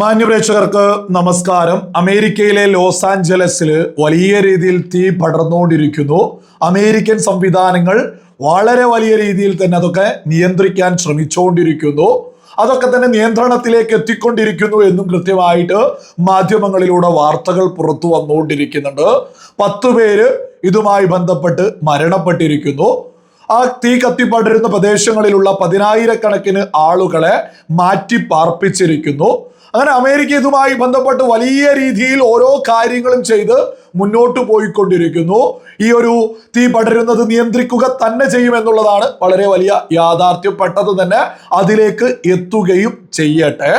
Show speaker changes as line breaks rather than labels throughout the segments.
മാന്യപ്രേക്ഷകർക്ക് നമസ്കാരം. അമേരിക്കയിലെ ലോസ് ആഞ്ചലസിൽ വലിയ രീതിയിൽ തീ പടർന്നുകൊണ്ടിരിക്കുന്നു. അമേരിക്കൻ സംവിധാനങ്ങൾ വളരെ വലിയ രീതിയിൽ തന്നെ അതൊക്കെ നിയന്ത്രിക്കാൻ ശ്രമിച്ചുകൊണ്ടിരിക്കുന്നു. അതൊക്കെ തന്നെ നിയന്ത്രണത്തിലേക്ക് എത്തിക്കൊണ്ടിരിക്കുന്നു എന്നും കൃത്യമായിട്ട് മാധ്യമങ്ങളിലൂടെ വാർത്തകൾ പുറത്തു വന്നുകൊണ്ടിരിക്കുന്നുണ്ട്. പത്തു പേര് ഇതുമായി ബന്ധപ്പെട്ട് മരണപ്പെട്ടിരിക്കുന്നു. ആ തീ കത്തിപ്പടരുന്ന പ്രദേശങ്ങളിലുള്ള പതിനായിരക്കണക്കിന് ആളുകളെ മാറ്റി പാർപ്പിച്ചിരിക്കുന്നു അങ്ങനെ അമേരിക്ക ഇതുമായി ബന്ധപ്പെട്ട് വലിയ രീതിയിൽ ഓരോ കാര്യങ്ങളും ചെയ്ത് മുന്നോട്ട് പോയിക്കൊണ്ടിരിക്കുന്നു. ഈ ഒരു തീ പടരുന്നത് നിയന്ത്രിക്കുക തന്നെ ചെയ്യുമെന്നുള്ളതാണ് വളരെ വലിയ യാഥാർത്ഥ്യം. പെട്ടെന്ന് തന്നെ അതിലേക്ക് എത്തുകയും ചെയ്യട്ടെ.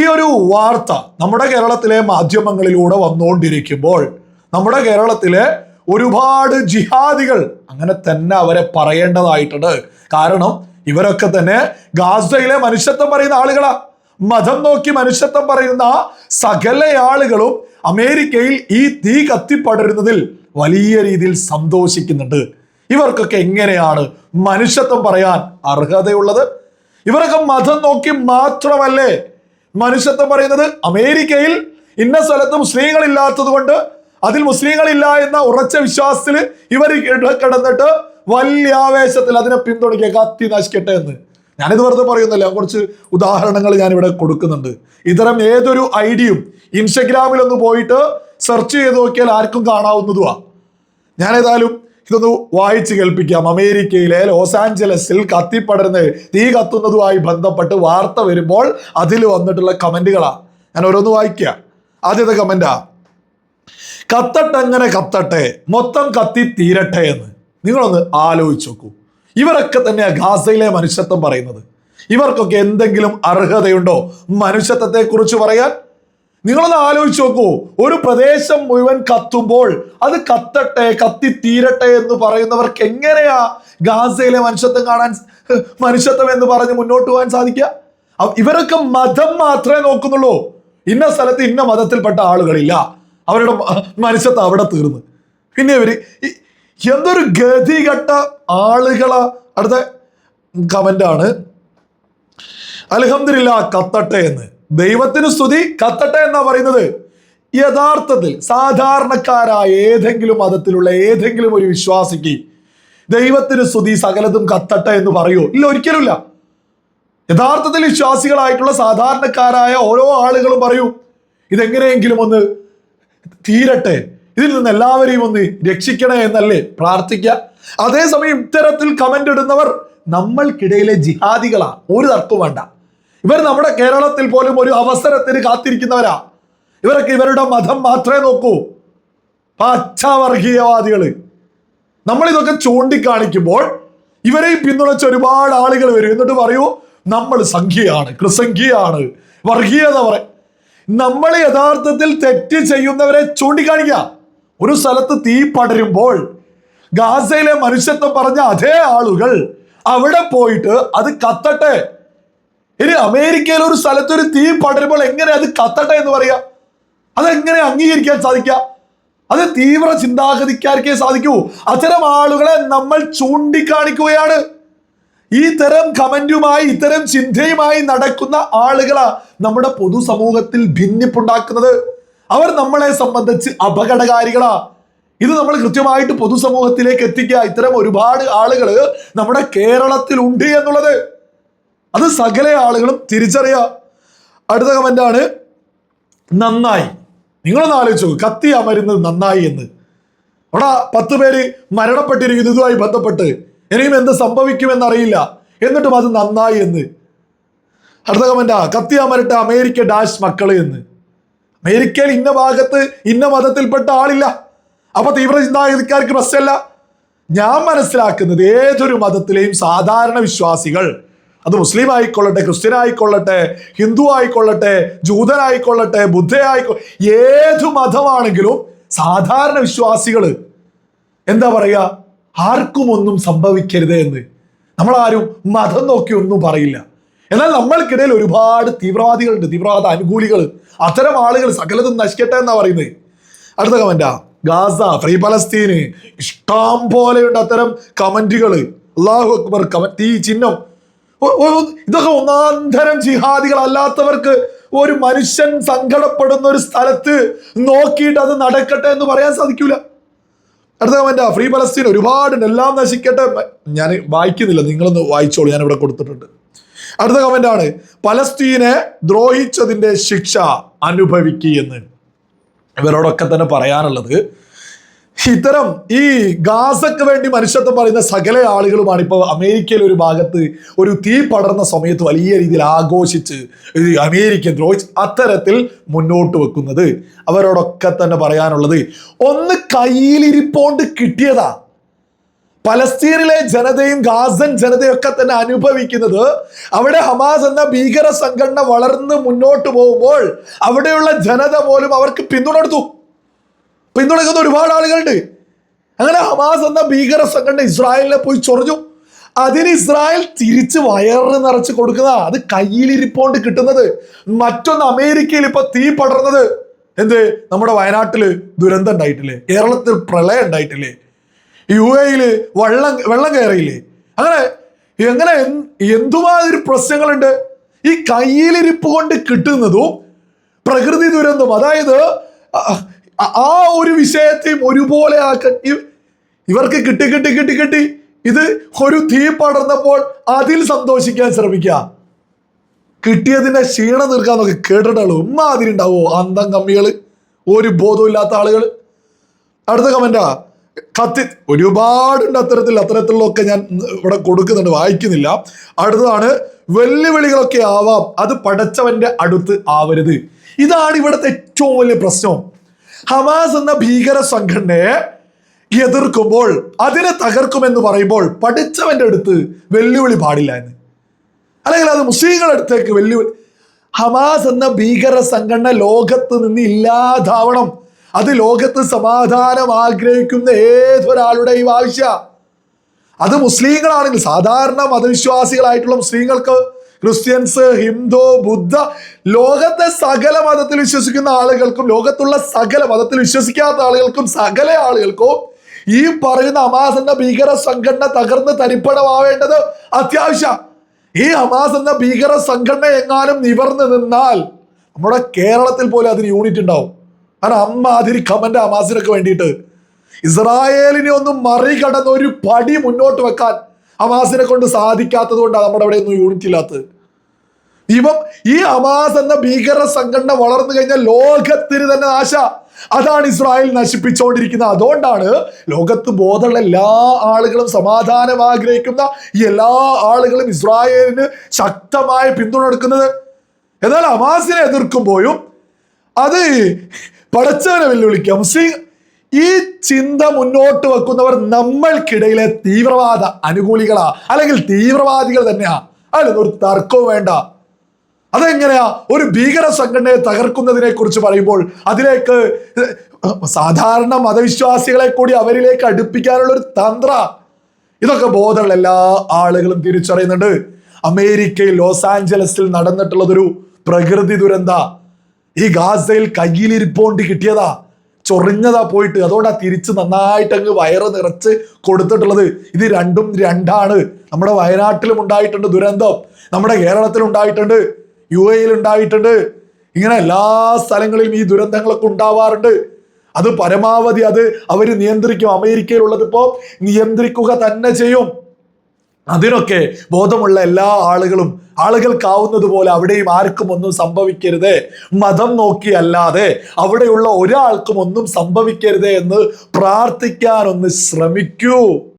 ഈ ഒരു വാർത്ത നമ്മുടെ കേരളത്തിലെ മാധ്യമങ്ങളിലൂടെ വന്നുകൊണ്ടിരിക്കുമ്പോൾ നമ്മുടെ കേരളത്തിലെ ഒരുപാട് ജിഹാദികൾ അങ്ങനെ തന്നെ അവരെ പറയേണ്ടതായിട്ടുണ്ട്. കാരണം ഇവരൊക്കെ തന്നെ ഗാസയിലെ മനുഷ്യത്വം പറയുന്ന ആളുകളാ. മതം നോക്കി മനുഷ്യത്വം പറയുന്ന സകല ആളുകളും അമേരിക്കയിൽ ഈ തീ കത്തിപ്പടരുന്നതിൽ വലിയ രീതിയിൽ സന്തോഷിക്കുന്നുണ്ട്. ഇവർക്കൊക്കെ എങ്ങനെയാണ് മനുഷ്യത്വം പറയാൻ അർഹതയുള്ളത്? ഇവരൊക്കെ മതം നോക്കി മാത്രമല്ലേ മനുഷ്യത്വം പറയുന്നത്? അമേരിക്കയിൽ ഇന്ന സ്ഥലത്ത് മുസ്ലിങ്ങളില്ലാത്തത് കൊണ്ട് അതിൽ മുസ്ലിങ്ങളില്ല എന്ന ഉറച്ച വിശ്വാസത്തിൽ ഇവർ കിടന്നിട്ട് വലിയ ആവേശത്തിൽ അതിനെ പിന്തുണയ്ക്കുക കത്തി നശിക്കട്ടെ എന്ന്. ഞാനിത് വെറുതെ പറയുന്നില്ല കുറച്ച് ഉദാഹരണങ്ങൾ ഞാൻ ഇവിടെ കൊടുക്കുന്നുണ്ട്. ഇത്തരം ഏതൊരു ഐഡിയും ഇൻസ്റ്റഗ്രാമിൽ ഒന്ന് പോയിട്ട് സെർച്ച് ചെയ്ത് നോക്കിയാൽ ആർക്കും കാണാവുന്നതുവാ. ഞാൻ ഏതായാലും ഇതൊന്ന് വായിച്ച് കേൾപ്പിക്കാം. അമേരിക്കയിലെ ലോസ് ആഞ്ചലസിൽ കത്തിപ്പടരുന്ന തീ കത്തുന്നതുമായി ബന്ധപ്പെട്ട് വാർത്ത വരുമ്പോൾ അതിൽ വന്നിട്ടുള്ള കമന്റുകളാ. ഞാൻ ഓരോന്ന് വായിക്കുക ആദ്യത്തെ കമന്റാ കത്തട്ടെ അങ്ങനെ കത്തട്ടെ? മൊത്തം കത്തി തീരട്ടെ എന്ന്. നിങ്ങളൊന്ന് ആലോചിച്ച് നോക്കൂ. ഇവരൊക്കെ തന്നെയാണ് ഗാസയിലെ മനുഷ്യത്വം പറയുന്നത്. ഇവർക്കൊക്കെ എന്തെങ്കിലും അർഹതയുണ്ടോ? മനുഷ്യത്വത്തെ കുറിച്ച് പറയാൻ? നിങ്ങളൊന്ന് ആലോചിച്ച് നോക്കൂ. ഒരു പ്രദേശം മുഴുവൻ കത്തുമ്പോൾ അത് കത്തട്ടെ കത്തി തീരട്ടെ എന്ന് പറയുന്നവർക്ക് എങ്ങനെയാ ഗാസയിലെ മനുഷ്യത്വം കാണാൻ മനുഷ്യത്വം എന്ന് പറഞ്ഞ് മുന്നോട്ട് പോകാൻ സാധിക്കുക? ഇവരൊക്കെ മതം മാത്രമേ നോക്കുന്നുള്ളൂ. ഇന്ന സ്ഥലത്ത് ഇന്ന മതത്തിൽപ്പെട്ട ആളുകളില്ല. അവരുടെ മനുഷ്യത്വം അവിടെ തീർന്നു. പിന്നെ ഇവർ എന്തൊരു ഗതികെട്ട ആളുകളാ അടുത്ത കമന്റാണ് അലഹമില്ല കത്തട്ടെ എന്ന്. ദൈവത്തിന് സ്തുതി കത്തട്ടെ എന്നാ പറയുന്നത്? യഥാർത്ഥത്തിൽ സാധാരണക്കാരായ ഏതെങ്കിലും മതത്തിലുള്ള ഏതെങ്കിലും ഒരു വിശ്വാസിക്ക് ദൈവത്തിന് സ്തുതി സകലതും കത്തട്ടെ എന്ന് പറയൂ? ഇല്ല ഒരിക്കലുമില്ല. യഥാർത്ഥത്തിൽ വിശ്വാസികളായിട്ടുള്ള സാധാരണക്കാരായ ഓരോ ആളുകളും പറയൂ ഇതെങ്ങനെയെങ്കിലും ഒന്ന് തീരട്ടെ ഇതിൽ നിന്ന് എല്ലാവരെയും ഒന്ന് രക്ഷിക്കണേ എന്നല്ലേ പ്രാർത്ഥിക്കുക അതേസമയം ഇത്തരത്തിൽ കമന്റ് ഇടുന്നവർ നമ്മൾക്കിടയിലെ ജിഹാദികളാണ് ഒരു തർക്കവും വേണ്ട. ഇവർ നമ്മുടെ കേരളത്തിൽ പോലും ഒരു അവസരത്തിന് കാത്തിരിക്കുന്നവരാ. ഇവരൊക്കെ ഇവരുടെ മതം മാത്രമേ നോക്കൂ. പച്ചവർഗീയവാദികൾ. നമ്മളിതൊക്കെ ചൂണ്ടിക്കാണിക്കുമ്പോൾ ഇവരെയും പിന്തുണച്ച ഒരുപാട് ആളുകൾ വരും. എന്നിട്ട് പറയൂ നമ്മൾ സംഖ്യയാണ് കൃസംഖ്യയാണ് വർഗീയത പറ നമ്മൾ യഥാർത്ഥത്തിൽ തെറ്റ് ചെയ്യുന്നവരെ ചൂണ്ടിക്കാണിക്കുക. ഒരു സ്ഥലത്ത് തീ പടരുമ്പോൾ ഗാസയിലെ മനുഷ്യത്വം പറഞ്ഞ അതേ ആളുകൾ അവിടെ പോയിട്ട് അത് കത്തട്ടെ. ഇനി അമേരിക്കയിൽ ഒരു സ്ഥലത്ത് ഒരു തീ പടരുമ്പോൾ എങ്ങനെ അത് കത്തട്ടെ എന്ന് പറയാ? അതെങ്ങനെ അംഗീകരിക്കാൻ സാധിക്കുക അത് തീവ്ര ചിന്താഗതിക്കാർക്കേ സാധിക്കൂ. അത്തരം ആളുകളെ നമ്മൾ ചൂണ്ടിക്കാണിക്കുകയാണ്. ഈ തരം കമന്റുമായി ഇത്തരം ചിന്തയുമായി നടക്കുന്ന ആളുകളാ നമ്മുടെ പൊതുസമൂഹത്തിൽ ഭിന്നിപ്പുണ്ടാക്കുന്നത്. അവർ നമ്മളെ സംബന്ധിച്ച് അപകടകാരികളാ. ഇത് നമ്മൾ കൃത്യമായിട്ട് പൊതുസമൂഹത്തിലേക്ക് എത്തിക്കുക. ഇത്തരം ഒരുപാട് ആളുകൾ നമ്മുടെ കേരളത്തിൽ ഉണ്ട് എന്നുള്ളത്. അത് സകല ആളുകളും തിരിച്ചറിയ അടുത്ത കമന്റാണ് നന്നായി. നിങ്ങളൊന്ന് ആലോചിച്ചു കത്തി അമരുന്നത് നന്നായി എന്ന്. അവിടെ പത്ത് പേര് മരണപ്പെട്ടിരിക്കുന്നു. ഇതുമായി ബന്ധപ്പെട്ട്. ഇനിയും എന്ത് സംഭവിക്കുമെന്നറിയില്ല. എന്നിട്ടും അത് നന്നായി എന്ന്. അടുത്ത കമന്റാ കത്തി അമരട്ടെ അമേരിക്ക ഡാഷ് മക്കൾ എന്ന്. അമേരിക്കയിൽ ഇന്ന ഭാഗത്ത് ഇന്ന മതത്തിൽപ്പെട്ട ആളില്ല. അപ്പൊ തീവ്ര ചിന്താഗതിക്കാർക്ക് പ്രശ്നമല്ല. ഞാൻ മനസ്സിലാക്കുന്നത് ഏതൊരു മതത്തിലെയും സാധാരണ വിശ്വാസികൾ അത് മുസ്ലിം ആയിക്കൊള്ളട്ടെ ക്രിസ്ത്യൻ ആയിക്കൊള്ളട്ടെ ഹിന്ദു ആയിക്കൊള്ളട്ടെ ജൂതനായിക്കൊള്ളട്ടെ ബുദ്ധയായിക്കൊ ഏതു മതമാണെങ്കിലും സാധാരണ വിശ്വാസികൾ എന്താ പറയുക ആർക്കും ഒന്നും സംഭവിക്കരുത് എന്ന്. നമ്മളാരും മതം നോക്കി ഒന്നും പറയില്ല. എന്നാൽ നമ്മൾക്കിടയിൽ ഒരുപാട് തീവ്രവാദികളുണ്ട് തീവ്രവാദ അനുകൂലികൾ അത്തരം ആളുകൾ സകലതും നശിക്കട്ടെ എന്നാ പറയുന്നത്. അടുത്ത കമന്റാ ഗാസ ഫ്രീ പലസ്തീന് ഇഷ്ടം പോലെയുണ്ട് അത്തരം കമന്റുകൾ അള്ളാഹു അക്ബർ കമന്റ് ഈ ചിഹ്നം. ഇതൊക്കെ ഒന്നാന്തരം ജിഹാദികൾ അല്ലാത്തവർക്ക് ഒരു മനുഷ്യൻ സങ്കടപ്പെടുന്ന ഒരു സ്ഥലത്ത് നോക്കിയിട്ട് അത് നടക്കട്ടെ എന്ന് പറയാൻ സാധിക്കൂല. അടുത്ത കമന്റാ ഫ്രീ പലസ്തീൻ ഒരുപാട് എല്ലാം നശിക്കട്ടെ. ഞാൻ വായിക്കുന്നില്ല നിങ്ങളൊന്ന് വായിച്ചോളൂ ഞാൻ ഇവിടെ കൊടുത്തിട്ടുണ്ട്. അടുത്ത കമന്റ് ആണ് പലസ്തീനെ ദ്രോഹിച്ചതിന്റെ ശിക്ഷ അനുഭവിക്കുകയെന്ന് ഇവരോടൊക്കെ തന്നെ പറയാനുള്ളത് ഇത്തരം ഈ ഗാസക്ക് വേണ്ടി മനുഷ്യത്വം പറയുന്ന സകല ആളുകളുമാണ് ഇപ്പോൾ അമേരിക്കയിൽ ഒരു ഭാഗത്ത് ഒരു തീ പടർന്ന സമയത്ത് വലിയ രീതിയിൽ ആഘോഷിച്ച് അമേരിക്കൻ അമേരിക്ക ദ്രോഹിച്ച് അത്തരത്തിൽ മുന്നോട്ട് വെക്കുന്നത്. അവരോടൊക്കെ തന്നെ പറയാനുള്ളത് ഒന്ന് കയ്യിലിരിപ്പോണ്ട് കിട്ടിയതാ. പലസ്തീനിലെ ജനതയും ഗാസൻ ജനതയും ഒക്കെ തന്നെ അനുഭവിക്കുന്നത് അവിടെ ഹമാസ് എന്ന ഭീകര സംഘടന വളർന്ന് മുന്നോട്ട് പോകുമ്പോൾ അവിടെയുള്ള ജനത പോലും അവർക്ക് പിന്തുണ കൊടുത്തു. പിന്തുണയ്ക്കുന്ന ഒരുപാട് ആളുകളുണ്ട്. അങ്ങനെ ഹമാസ് എന്ന ഭീകര സംഘടന ഇസ്രായേലിനെ പോയി ചൊറിഞ്ഞു. അതിന് ഇസ്രായേൽ തിരിച്ച് വയറ് നിറച്ച് കൊടുക്കുന്ന അത് കയ്യിലിരിപ്പോണ്ട് കിട്ടുന്നത്. മറ്റൊന്ന് അമേരിക്കയിൽ ഇപ്പൊ തീ പടർന്നത് എന്ത്? നമ്മുടെ വയനാട്ടിൽ ദുരന്തം ഉണ്ടായിട്ടില്ലേ? കേരളത്തിൽ പ്രളയം ഉണ്ടായിട്ടില്ലേ? യു എയിൽ വെള്ളം വെള്ളം കയറിയില്ലേ? അങ്ങനെ എങ്ങനെ എന്ത് എന്തുമാതിരി പ്രശ്നങ്ങളുണ്ട്? ഈ കയ്യിലിരിപ്പ് കൊണ്ട് കിട്ടുന്നതും പ്രകൃതി ദുരന്തം. അതായത് ആ- ഒരു വിഷയത്തെയും ഒരുപോലെ ആക്കാൻ ഇവർക്ക് കിട്ടി കിട്ടി കിട്ടി കിട്ടി. ഇത് ഒരു തീ പടർന്നപ്പോൾ അതിൽ സന്തോഷിക്കാൻ ശ്രമിക്കുക. കിട്ടിയതിന്റെ ക്ഷീണം തീർക്കാൻ നോക്കി കേട്ടിട്ടുള്ളൂ ഉമ്മാതിരി ഉണ്ടാവോ അന്തം കമ്മികൾ ഒരു ബോധമില്ലാത്ത ആളുകൾ അടുത്ത കമന്റാ കത്തി ഒരുപാടുണ്ട് അത്തരത്തിൽ അത്തരത്തിലുള്ളതൊക്കെ ഞാൻ ഇവിടെ കൊടുക്കുന്നുണ്ട് വായിക്കുന്നില്ല. അടുത്തതാണ് വെല്ലുവിളികളൊക്കെ ആവാം അത് പടച്ചവന്റെ അടുത്ത് ആവരുത്. ഇതാണ് ഇവിടുത്തെ ഏറ്റവും വലിയ പ്രശ്നം. ഹമാസ് എന്ന ഭീകര സംഘടനയെ എതിർക്കുമ്പോൾ അതിനെ തകർക്കുമെന്ന് പറയുമ്പോൾ പഠിച്ചവന്റെ അടുത്ത് വെല്ലുവിളി പാടില്ല എന്ന്. അല്ലെങ്കിൽ അത് മുസ്ലിങ്ങളുടെ അടുത്തേക്ക് വെല്ലുവിളി. ഹമാസ് എന്ന ഭീകര സംഘടന ലോകത്ത് നിന്ന് ഇല്ലാതാവണം. അത് ലോകത്ത് സമാധാനം ആഗ്രഹിക്കുന്ന ഏതൊരാളുടെയും ആവശ്യ അത് മുസ്ലിങ്ങളാണെങ്കിൽ സാധാരണ മതവിശ്വാസികളായിട്ടുള്ള മുസ്ലിങ്ങൾക്ക് ക്രിസ്ത്യൻസ് ഹിന്ദു ബുദ്ധ ലോകത്തെ സകല മതത്തിൽ വിശ്വസിക്കുന്ന ആളുകൾക്കും ലോകത്തുള്ള സകല മതത്തിൽ വിശ്വസിക്കാത്ത ആളുകൾക്കും സകല ആളുകൾക്കും ഈ പറയുന്ന ഹമാസ് എന്ന ഭീകര സംഘടന തകർന്ന് തരിപ്പണമാവേണ്ടത് അത്യാവശ്യ. ഈ ഹമാസ് എന്ന ഭീകര സംഘടന എങ്ങാനും നിവർന്നു നിന്നാൽ നമ്മുടെ കേരളത്തിൽ പോലും അതിന് യൂണിറ്റ് ഉണ്ടാവും. കാരണം അമ്മാതിരി കമന്റ് ഹമാസിനൊക്കെ വേണ്ടിയിട്ട്. ഇസ്രായേലിനെ ഒന്നും മറികടന്ന് ഒരു പടി മുന്നോട്ട് വെക്കാൻ ഹമാസിനെ കൊണ്ട് സാധിക്കാത്തത് കൊണ്ടാണ് നമ്മുടെ അവിടെ ഒന്നും യൂണിറ്റ് ഇല്ലാത്തത്. ഇവം ഈ ഹമാസ് എന്ന ഭീകര സംഘടന വളർന്നു കഴിഞ്ഞാൽ ലോകത്തിന് തന്നെ നാശ. അതാണ് ഇസ്രായേൽ നശിപ്പിച്ചുകൊണ്ടിരിക്കുന്നത്. അതുകൊണ്ടാണ് ലോകത്ത് ബോധമുള്ള എല്ലാ ആളുകളും സമാധാനം ആഗ്രഹിക്കുന്ന എല്ലാ ആളുകളും ഇസ്രായേലിന് ശക്തമായ പിന്തുണ എടുക്കുന്നത് എന്നാൽ ഹമാസിനെ എതിർക്കുമ്പോഴും അത് പടച്ചവനെ വെല്ലുവിളിക്കുക മുസ്ലിം ഈ ചിന്ത മുന്നോട്ട് വെക്കുന്നവർ നമ്മൾക്കിടയിലെ തീവ്രവാദ അനുകൂലികളാ. അല്ലെങ്കിൽ തീവ്രവാദികൾ തന്നെയാ. അല്ല ഒരു തർക്കവും വേണ്ട. അതെങ്ങനെയാ? ഒരു ഭീകര സംഘടനയെ തകർക്കുന്നതിനെ കുറിച്ച് പറയുമ്പോൾ അതിലേക്ക് സാധാരണ മതവിശ്വാസികളെ കൂടി അവരിലേക്ക് അടുപ്പിക്കാനുള്ള ഒരു തന്ത്ര. ഇതൊക്കെ ബോധമുള്ള എല്ലാ ആളുകളും തിരിച്ചറിയുന്നുണ്ട്. അമേരിക്കയിൽ ലോസ് ആഞ്ചലസിൽ നടന്നിട്ടുള്ളതൊരു പ്രകൃതി ദുരന്ത. ഈ ഗാസയിൽ കയ്യിലിരിപ്പോണ്ട് കിട്ടിയതാ. ചൊറിഞ്ഞതാ പോയിട്ട്. അതുകൊണ്ടാ തിരിച്ച് നന്നായിട്ട് അങ്ങ് വയറ് നിറച്ച് കൊടുത്തിട്ടുള്ളത്. ഇത് രണ്ടും രണ്ടാണ്. നമ്മുടെ വയനാട്ടിലും ഉണ്ടായിട്ടുണ്ട് ദുരന്തം. നമ്മുടെ കേരളത്തിലും ഉണ്ടായിട്ടുണ്ട് യു എയിൽ ഉണ്ടായിട്ടുണ്ട് ഇങ്ങനെ എല്ലാ സ്ഥലങ്ങളിലും ഈ ദുരന്തങ്ങളൊക്കെ ഉണ്ടാവാറുണ്ട്. അത് പരമാവധി അത് അവർ നിയന്ത്രിക്കും. അമേരിക്കയിലുള്ളത് ഇപ്പോൾ നിയന്ത്രിക്കുക തന്നെ ചെയ്യും. അതിനൊക്കെ ബോധമുള്ള എല്ലാ ആളുകളും ആളുകൾക്കാവുന്നത് പോലെ അവിടെയും ആർക്കും ഒന്നും സംഭവിക്കരുത്. മതം നോക്കിയല്ലാതെ അവിടെയുള്ള ഒരാൾക്കും ഒന്നും സംഭവിക്കരുത് എന്ന് പ്രാർത്ഥിക്കാൻ ഒന്ന് ശ്രമിക്കൂ.